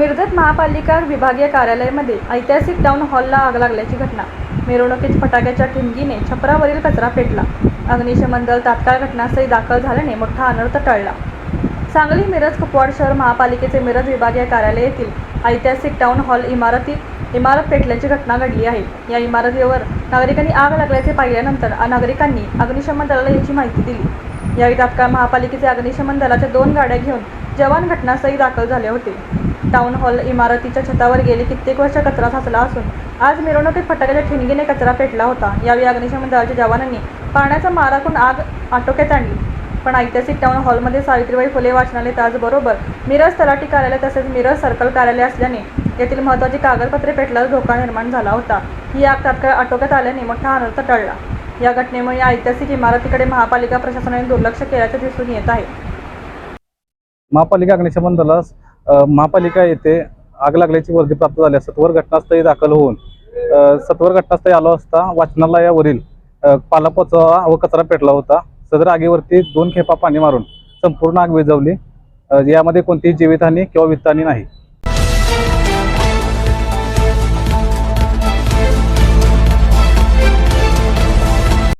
कर्जत महापालिका विभागीय कार्यालयामध्ये ऐतिहासिक टाऊन हॉलला आग लागल्याची घटना. मिरवणुकीत फटाक्याच्या ठिणगीने छपरावरील कचरा पेटला. अग्निशमन दल तात्काळ घटनास्थळी दाखल झाल्याने मोठा अनर्थ टळला. सांगली मिरज कुपवाड शहर महापालिकेचे मिरज विभागीय कार्यालय येथील ऐतिहासिक टाऊन हॉल इमारतीत इमारत पेटल्याची घटना घडली आहे. या इमारतीवर नागरिकांनी आग लागल्याचे पाहिल्यानंतर नागरिकांनी अग्निशमन दलाला याची माहिती दिली. यावेळी तात्काळ महापालिकेचे अग्निशमन दलाच्या दोन गाड्या घेऊन जवान घटनास्थळी दाखल झाले होते. टाउन हॉल इमारतीच्या छतावर गेली. कित्येक वर्ष कचरा साचला असून आज मिरवणुकीत फटाक्याच्या ठिणगीने कचरा पेटला होता. यावेळी अग्निशमन दलाच्या जवानांनी पाण्याचा मारा करून आग आटोक्यात आणली. पण ऐतिहासिक टाउन हॉलमध्ये सावित्रीबाई फुले वाचनालय त्याचबरोबर मिरज तलाठी कार्यालय तसेच मिरज सर्कल कार्यालय असल्याने येथील महत्त्वाची कागदपत्रे पेटल्यास धोका निर्माण झाला होता. ही आग तात्काळ आटोक्यात आल्याने मोठा अनर्थ टळला. या घटनेमुळे या ऐतिहासिक इमारतीकडे महापालिका प्रशासनाने दुर्लक्ष केल्याचे दिसून येत आहे. महापालिका अग्निशमन दलास महापालिका येथे आग लागल्याची वर्दी प्राप्त झाली सत्वर घटनास्थळी दाखल होऊन सत्वर घटनास्थळी आलो असता वाचनालयावरील अ, पालापाचोळा व कचरा पेटला होता. सदर आगीवरती दोन खेपा पाणी मारून संपूर्ण आग विझवली. यामध्ये कोणतीही जीवितहानी किंवा वित्तहानी नाही.